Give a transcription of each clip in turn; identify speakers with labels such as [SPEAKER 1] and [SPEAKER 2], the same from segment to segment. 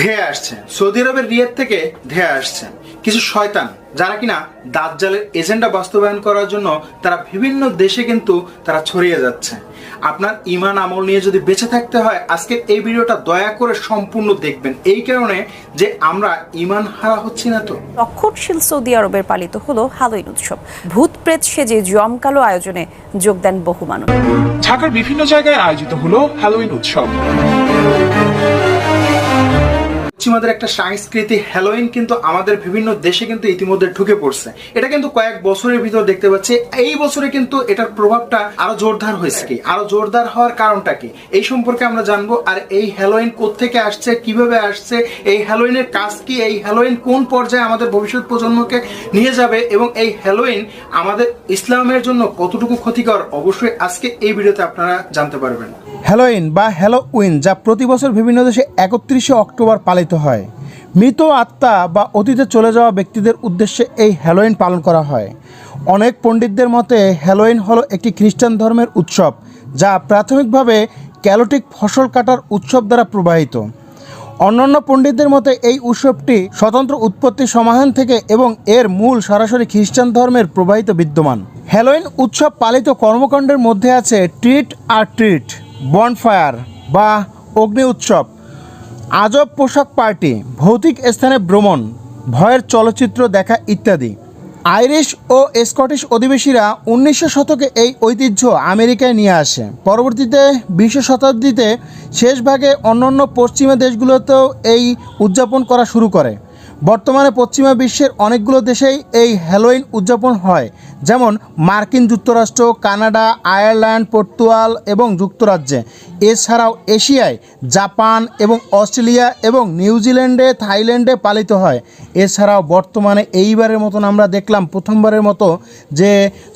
[SPEAKER 1] ধেয়ে আসছে। সৌদি আরবের রিয়াদ থেকে ধেয়ে আসছে। কিছু শয়তান যারা কিনা দাজ্জালের এজেন্ডা বাস্তবায়ন করার জন্য তারা বিভিন্ন দেশে কিন্তু তারা ছড়িয়ে যাচ্ছে। আপনার ইমান আমল নিয়ে যদি বেঁচে থাকতে হয় আজকের এই ভিডিওটা দয়া করে সম্পূর্ণ দেখবেন। এই কারণে যে আমরা ইমান হারা হচ্ছি না তো।
[SPEAKER 2] রক্ষণশীল সৌদি আরবের পালিত হলো হালোইন উৎসব। ভূত প্রেত সেজে জমকালো আয়োজনে যোগ দেন বহু মানুষ।
[SPEAKER 3] ঢাকার বিভিন্ন জায়গায় আয়োজিত হলো হ্যালোইন উৎসব।
[SPEAKER 1] পশ্চিমাদের একটা সংস্কৃতি হ্যালোইন কিন্তু আমাদের বিভিন্ন দেশে কিন্তু ইতিমধ্যে ঢুকে পড়ছে। এটা কিন্তু কয়েক বছরের ভিতর দেখতে পাচ্ছি। এই বছরে কিন্তু এটার প্রভাবটা আরও জোরদার হয়েছে কি? আরও জোরদার হওয়ার কারণটা কি? এই সম্পর্কে আমরা জানব। আর এই হ্যালোইন থেকে আসছে? কীভাবে আসছে? এই হ্যালোইনের কাজ কি? এই হ্যালোইন কোন পর্যায়ে আমাদের ভবিষ্যৎ প্রজন্মকে নিয়ে যাবে? এবং এই হ্যালোইন আমাদের ইসলামের জন্য কতটুকু ক্ষতিকর? অবশ্যই আজকে এই ভিডিওতে আপনারা জানতে পারবেন।
[SPEAKER 4] হ্যালোইন বা হ্যালোউইন যা প্রতি বছর বিভিন্ন দেশে একত্রিশে অক্টোবর পালিত হয়। মৃত আত্মা বা অতীতে চলে যাওয়া ব্যক্তিদের উদ্দেশ্যে এই হ্যালোইন পালন করা হয়। অনেক পণ্ডিতদের মতে, হ্যালোইন হলো একটি খ্রিস্টান ধর্মের উৎসব যা প্রাথমিকভাবে ক্যালোটিক ফসল কাটার উৎসব দ্বারা প্রবাহিত। অন্যান্য পণ্ডিতদের মতে, এই উৎসবটি স্বতন্ত্র উৎপত্তি সমাধান থেকে এবং এর মূল সরাসরি খ্রিস্টান ধর্মের প্রবাহিত বিদ্যমান। হ্যালোইন উৎসব পালিত কর্মকাণ্ডের মধ্যে আছে ট্রিট আর ট্রিট, বনফায়ার বা অগ্নি উৎসব। আজব পোশাক পার্টি, ভৌতিক স্থানে ভ্রমণ, ভয়ের চলচ্চিত্র দেখা ইত্যাদি। আইরিশ ও স্কটিশ অধিবাসীরা উনিশশো শতকে এই ঐতিহ্য আমেরিকায় নিয়ে আসে। পরবর্তীতে বিশ শতাব্দীতে শেষ ভাগে অন্যান্য পশ্চিমা দেশগুলোতেও এই উদযাপন করা শুরু করে। বর্তমানে পশ্চিমা বিশ্বের অনেকগুলো দেশেই এই হ্যালোইন উদযাপন হয়, যেমন মার্কিন যুক্তরাষ্ট্র, কানাডা, আয়ারল্যান্ড, পর্তুগাল এবং যুক্তরাজ্যে। এছাড়াও এশিয়ায় জাপান এবং অস্ট্রেলিয়া এবং নিউজিল্যান্ডে থাইল্যান্ডে পালিত হয়। এছাড়াও বর্তমানে এইবারের মতন আমরা দেখলাম প্রথমবারের মতো যে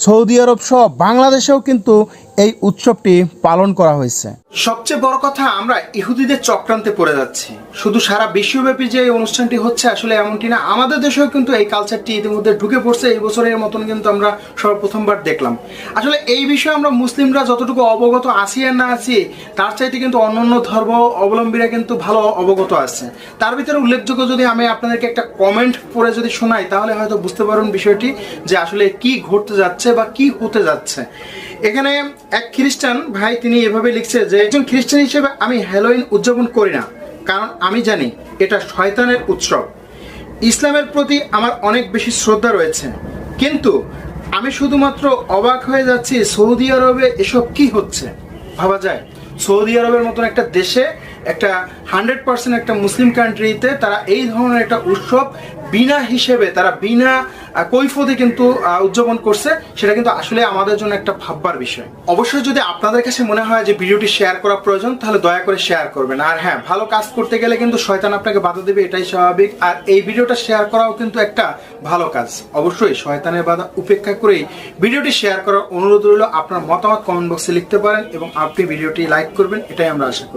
[SPEAKER 4] সৌদি আরব সহ বাংলাদেশেও কিন্তু এই উৎসবটি পালন করা হয়েছে।
[SPEAKER 1] সবচেয়ে বড় কথা, আমরা ইহুদিদের চক্রান্তে পড়ে যাচ্ছি। শুধু সারা বিশ্বব্যাপী যে এই অনুষ্ঠানটি হচ্ছে, আসলে এমনটি না, আমাদের দেশেও কিন্তু এই কালচারটি ইতিমধ্যে ঢুকে পড়ছে। এই বছরের মতন কিন্তু আমরা সর্বপ্রথমবার দেখলাম। আসলে এই বিষয়ে আমরা মুসলিমরা যতটুকু অবগত আছি আর না আছি তার চাইতে কিন্তু অন্যান্য ধর্ম অবলম্বীরা কিন্তু ভালো অবগত আছে। তার ভিতরে উল্লেখযোগ্য যদি আমি আপনাদেরকে একটা কমেন্ট পড়ে যদি শোনাই, তাহলে হয়তো বুঝতে পারবেন বিষয়টি যে আসলে কি ঘটতে যাচ্ছে বা কি হতে যাচ্ছে। এখানে এক খ্রিস্টান ভাই তিনি এভাবে লিখছে যে, একজন খ্রিস্টান হিসেবে আমি হ্যালোইন উদযাপন করি না, কারণ আমি জানি এটা শয়তানের উৎসব। ইসলামের প্রতি আমার অনেক বেশি শ্রদ্ধা রয়েছে। কিন্তু আমি শুধুমাত্র অবাক হয়ে যাচ্ছি সৌদি আরবে এসব কি হচ্ছে? ভাবা যায়। সৌদি আরবের মতন একটা দেশে একটা হান্ড্রেড পার্সেন্ট একটা মুসলিম কান্ট্রিতে তারা এই ধরনের একটা উৎসব বিনা হিসেবে, তারা বিনা কৈফতে কিন্তু উদযাপন করছে, সেটা কিন্তু আসলে আমাদের জন্য একটা ভাববার বিষয়। অবশ্যই যদি আপনাদের কাছে মনে হয় যে ভিডিওটি শেয়ার করা প্রয়োজন, তাহলে দয়া করে শেয়ার করবেন। আর হ্যাঁ ভালো কাজ করতে গেলে কিন্তু শয়তান আপনাকে বাধা দেবে, এটাই স্বাভাবিক। আর এই ভিডিওটা শেয়ার করাও কিন্তু একটা ভালো কাজ। অবশ্যই শয়তানের বাধা উপেক্ষা করেই ভিডিওটি শেয়ার করার অনুরোধ রইল। আপনার মতামত কমেন্ট বক্সে লিখতে পারেন এবং আপনি ভিডিওটি লাইক করবেন, এটাই আমরা আশা করি।